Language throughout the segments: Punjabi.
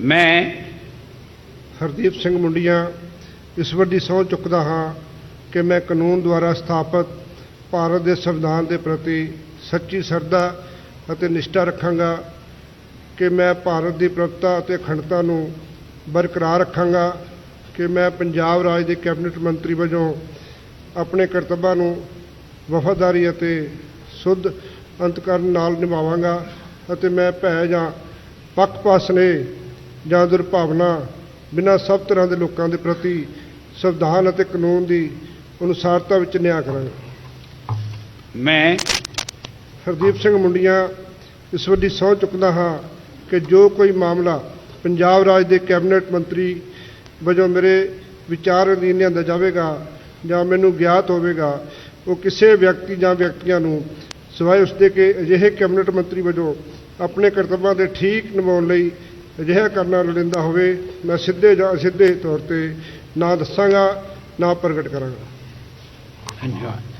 ਮੈਂ ਹਰਦੀਪ ਸਿੰਘ ਮੁੰਡੀਆਂ ਇਸ ਵੱਡੀ ਸਹੁੰ ਚੁੱਕਦਾ ਹਾਂ ਕਿ ਮੈਂ ਕਾਨੂੰਨ ਦੁਆਰਾ ਸਥਾਪਿਤ ਭਾਰਤ ਦੇ ਸੰਵਿਧਾਨ ਦੇ ਪ੍ਰਤੀ ਸੱਚੀ ਸ਼ਰਧਾ ਅਤੇ ਨਿਸ਼ਠਾ ਰੱਖਾਂਗਾ ਕਿ ਮੈਂ ਭਾਰਤ ਦੀ ਪ੍ਰਭੁਤਾ ਅਤੇ ਅਖੰਡਤਾ ਨੂੰ ਬਰਕਰਾਰ ਰੱਖਾਂਗਾ ਕਿ ਮੈਂ ਪੰਜਾਬ ਰਾਜ ਦੇ ਕੈਬਨਿਟ ਮੰਤਰੀ ਵਜੋਂ ਆਪਣੇ ਕਰਤੱਵਾਂ ਨੂੰ ਵਫਾਦਾਰੀ ਅਤੇ ਸੁੱਧ ਅੰਤਕਰਨ ਨਾਲ ਨਿਭਾਵਾਂਗਾ ਅਤੇ ਮੈਂ ਭੈ ਜਾਂ ਪੱਖਪਾਤ ਸਨੇਹ ਜਾਂ ਦੁਰਭਾਵਨਾ ਬਿਨਾਂ ਸਭ ਤਰ੍ਹਾਂ ਦੇ ਲੋਕਾਂ ਦੇ ਪ੍ਰਤੀ ਸੰਵਿਧਾਨ ਅਤੇ ਕਾਨੂੰਨ ਦੀ ਅਨੁਸਾਰਤਾ ਵਿੱਚ ਨਿਆਂ ਕਰਾਂਗਾ। ਮੈਂ ਹਰਦੀਪ ਸਿੰਘ ਮੁੰਡੀਆਂ ਇਸ ਵੱਡੀ ਸਹੁੰ ਚੁੱਕਦਾ ਹਾਂ ਕਿ ਜੋ ਕੋਈ ਮਾਮਲਾ ਪੰਜਾਬ ਰਾਜ ਦੇ ਕੈਬਨਿਟ ਮੰਤਰੀ ਵਜੋਂ ਮੇਰੇ ਵਿਚਾਰ ਅਧੀਨ ਲਿਆਂਦਾ ਜਾਵੇਗਾ ਜਾਂ ਮੈਨੂੰ ਗਿਆਤ ਹੋਵੇਗਾ ਉਹ ਕਿਸੇ ਵਿਅਕਤੀ ਜਾਂ ਵਿਅਕਤੀਆਂ ਨੂੰ ਸਿਵਾਏ ਉਸਦੇ ਕਿ ਅਜਿਹੇ ਕੈਬਨਿਟ ਮੰਤਰੀ ਵਜੋਂ ਆਪਣੇ ਕਰਤੱਵਾਂ ਦੇ ਠੀਕ ਨਿਭਾਉਣ ਲਈ ਅਜਿਹਾ ਕਰਨਾ ਲੋੜੀਂਦਾ ਹੋਵੇ, ਮੈਂ ਸਿੱਧੇ ਜਾਂ ਅਸਿੱਧੇ ਤੌਰ ਤੇ ਨਾ ਦੱਸਾਂਗਾ, ਨਾ ਪ੍ਰਗਟ ਕਰਾਂਗਾ। ਧੰਨਵਾਦ।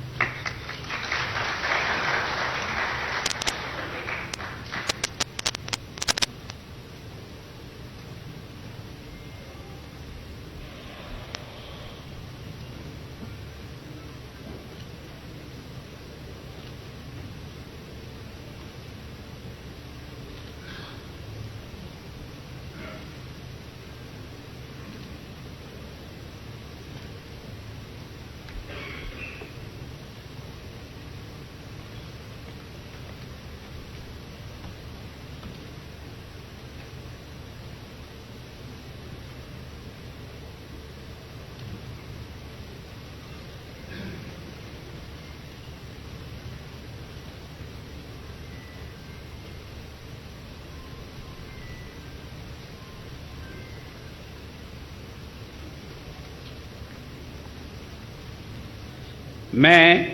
ਮੈਂ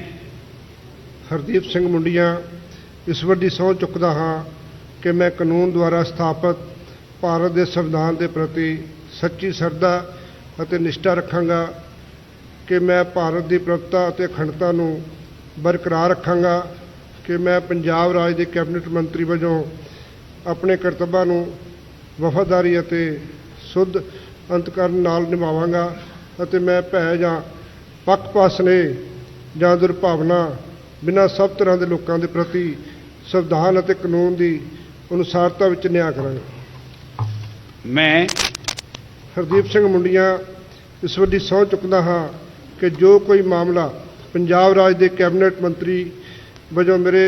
ਹਰਦੀਪ ਸਿੰਘ ਮੁੰਡੀਆਂ, ਇਸ ਵੱਡੀ ਸਹੁੰ ਚੁੱਕਦਾ ਹਾਂ ਕਿ ਮੈਂ ਕਾਨੂੰਨ ਦੁਆਰਾ ਸਥਾਪਿਤ ਭਾਰਤ ਦੇ ਸੰਵਿਧਾਨ ਦੇ ਪ੍ਰਤੀ ਸੱਚੀ ਸ਼ਰਧਾ ਅਤੇ ਨਿਸ਼ਠਾ ਰੱਖਾਂਗਾ, ਕਿ ਮੈਂ ਭਾਰਤ ਦੀ ਪ੍ਰਭੁਤਾ ਅਤੇ ਅਖੰਡਤਾ ਨੂੰ ਬਰਕਰਾਰ ਰੱਖਾਂਗਾ, ਕਿ ਮੈਂ ਪੰਜਾਬ ਰਾਜ ਦੇ ਕੈਬਨਿਟ ਮੰਤਰੀ ਵਜੋਂ ਆਪਣੇ ਕਰਤੱਵਾਂ ਨੂੰ ਵਫਾਦਾਰੀ ਅਤੇ ਸੁੱਧ ਅੰਤਕਰਨ ਨਾਲ ਨਿਭਾਵਾਂਗਾ ਅਤੇ ਮੈਂ ਭੈ ਜਾਂ ਪੱਖਪਾਤ ਸਨੇਹ ਜਾਂ ਦੁਰਭਾਵਨਾ ਬਿਨਾਂ ਸਭ ਤਰ੍ਹਾਂ ਦੇ ਲੋਕਾਂ ਦੇ ਪ੍ਰਤੀ ਸੰਵਿਧਾਨ ਅਤੇ ਕਾਨੂੰਨ ਦੀ ਅਨੁਸਾਰਤਾ ਵਿੱਚ ਨਿਆਂ ਕਰਾਂਗਾ। ਮੈਂ ਹਰਦੀਪ ਸਿੰਘ ਮੁੰਡੀਆਂ ਇਸ ਵੱਡੀ ਸਹੁੰ ਚੁੱਕਦਾ ਹਾਂ ਕਿ ਜੋ ਕੋਈ ਮਾਮਲਾ ਪੰਜਾਬ ਰਾਜ ਦੇ ਕੈਬਨਿਟ ਮੰਤਰੀ ਵਜੋਂ ਮੇਰੇ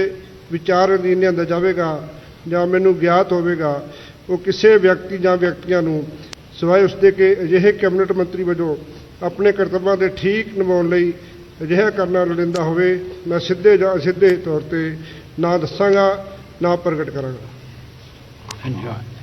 ਵਿਚਾਰ ਅਧੀਨ ਲਿਆਂਦਾ ਜਾਵੇਗਾ ਜਾਂ ਮੈਨੂੰ ਗਿਆਤ ਹੋਵੇਗਾ ਉਹ ਕਿਸੇ ਵਿਅਕਤੀ ਜਾਂ ਵਿਅਕਤੀਆਂ ਨੂੰ ਸਿਵਾਏ ਉਸਦੇ ਕਿ ਅਜਿਹੇ ਕੈਬਨਿਟ ਮੰਤਰੀ ਵਜੋਂ ਆਪਣੇ ਕਰਤੱਵਾਂ ਦੇ ਠੀਕ ਨਿਭਾਉਣ ਲਈ ਅਜਿਹਾ ਕਰਨਾ ਲੋੜੀਂਦਾ ਹੋਵੇ, ਮੈਂ ਸਿੱਧੇ ਜਾਂ ਸਿੱਧੇ ਤੌਰ ਤੇ ਨਾ ਦੱਸਾਂਗਾ, ਨਾ ਪ੍ਰਗਟ ਕਰਾਂਗਾ। ਧੰਨਵਾਦ।